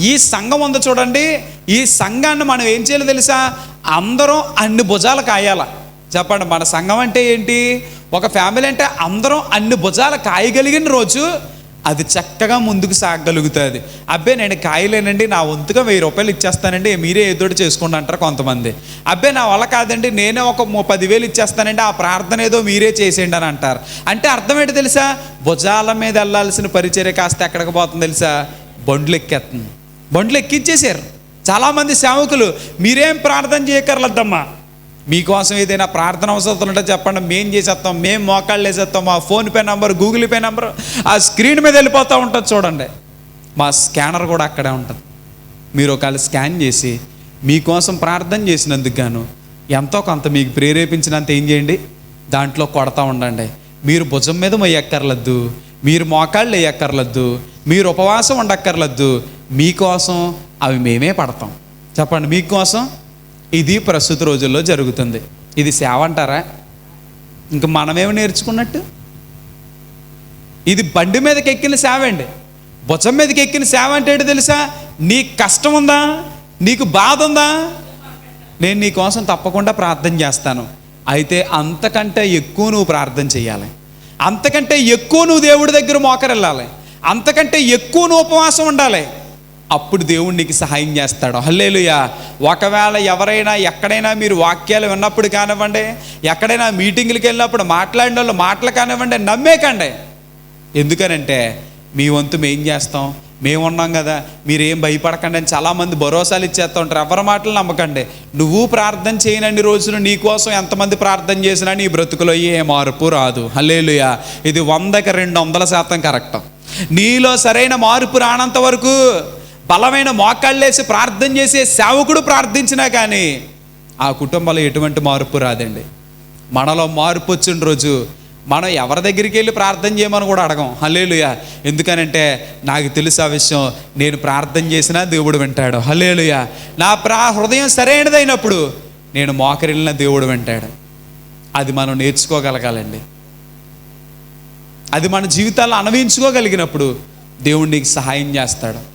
ఈ సంఘం ఉంది చూడండి. ఈ సంఘాన్ని మనం ఏం చేయాలి తెలుసా? అందరం అన్ని భుజాలు కాయాల. చెప్పండి మన సంఘం అంటే ఏంటి? ఒక ఫ్యామిలీ అంటే అందరం అన్ని భుజాలు కాయగలిగిన రోజు అది చక్కగా ముందుకు సాగగలుగుతుంది అబ్బే నేను కాయలేనండి నా వంతుగా వెయ్యి రూపాయలు ఇచ్చేస్తానండి మీరే ఏదోటి చేసుకోండి అంటారు కొంతమంది. అబ్బే నా వల్ల కాదండి నేనే ఒక పదివేలు ఇచ్చేస్తానండి ఆ ప్రార్థన ఏదో మీరే చేసేయండి అని అంటారు. అంటే అర్థం ఏంటి తెలుసా? భుజాల మీద వెళ్ళాల్సిన పరిచర్య కాస్త ఎక్కడికి పోతుంది తెలుసా? బండ్లు ఎక్కేస్తుంది. బండ్లు ఎక్కించేశారు. చాలామంది సేవకులు మీరేం ప్రార్థన చేయకర్లద్దమ్మా మీకోసం ఏదైనా ప్రార్థన అవసరం ఉంటే చెప్పండి. మేం చేసేస్తాం మేము మోకాళ్ళు వేసేస్తాం మా PhonePe number Google Pay number ఆ స్క్రీన్ మీద వెళ్ళిపోతూ ఉంటుంది చూడండి. మా స్కానర్ కూడా అక్కడే ఉంటుంది. మీరు ఒకవేళ స్కాన్ చేసి మీకోసం ప్రార్థన చేసినందుకు గాను ఎంతో కొంత మీకు ప్రేరేపించినంత ఏం చేయండి? దాంట్లో కొడతా ఉండండి. మీరు భుజం మీద మొయ్యక్కర్లద్దు మీరు మోకాళ్ళు వేయక్కర్లద్దు మీరు ఉపవాసం ఉండక్కర్లద్దు మీకోసం అవి మేమే పడతాం. చెప్పండి మీకోసం ఇది ప్రస్తుత రోజుల్లో జరుగుతుంది. ఇది సేవ అంటారా? ఇంక మనమేమి నేర్చుకున్నట్టు? ఇది బండి మీదకి ఎక్కిన సేవ అండి. భుజం మీదకి ఎక్కిన సేవ అంటే ఏంటో తెలుసా? నీకు కష్టం ఉందా? నీకు బాధ ఉందా? నేను నీ కోసం తప్పకుండా ప్రార్థన చేస్తాను. అయితే అంతకంటే ఎక్కువ నువ్వు ప్రార్థన చేయాలి. అంతకంటే ఎక్కువ నువ్వు దేవుడి దగ్గర మోకరెళ్ళాలి అంతకంటే ఎక్కువ నువ్వు ఉపవాసం ఉండాలి. అప్పుడు దేవుడు నీకు సహాయం చేస్తాడు. హల్లేలుయా. ఒకవేళ ఎవరైనా ఎక్కడైనా మీరు వాక్యాలు విన్నప్పుడు కానివ్వండి ఎక్కడైనా మీటింగ్లకు వెళ్ళినప్పుడు మాట్లాడిన వాళ్ళు మాటలు కానివ్వండి నమ్మేకండి. ఎందుకనంటే మీ వంతు మేం చేస్తాం. మేము ఉన్నాం కదా. మీరేం భయపడకండి అని చాలామంది భరోసాలు ఇచ్చేస్తూ ఉంటారు ఎవరి మాటలు నమ్మకండి. నువ్వు ప్రార్థన చేయనన్ని రోజులు నీకోసం ఎంతమంది ప్రార్థన చేసినా నీ బ్రతుకులో ఏ మార్పు రాదు. హల్లేలుయా. ఇది వందకి రెండు వందల శాతం కరెక్ట్. నీలో సరైన మార్పు రానంత వరకు బలమైన మోకాళ్ళేసి ప్రార్థన చేసే సేవకుడు ప్రార్థించినా కానీ ఆ కుటుంబంలో ఎటువంటి మార్పు రాదండి. మనలో మార్పు వచ్చిన రోజు మనం ఎవరి దగ్గరికి వెళ్ళి ప్రార్థన చేయమని కూడా అడగం. హలేలుయ ఎందుకనంటే నాకు తెలుసు ఆ విషయం. నేను ప్రార్థన చేసినా దేవుడు వింటాడు. హలేలుయ నా ప్రా హృదయం సరైనదైనప్పుడు నేను మోకరిల్లిన దేవుడు వింటాడు. అది మనం నేర్చుకోగలగాలండి. అది మన జీవితాల్లో అన్వయించుకోగలిగినప్పుడు దేవుడు నీకు సహాయం చేస్తాడు.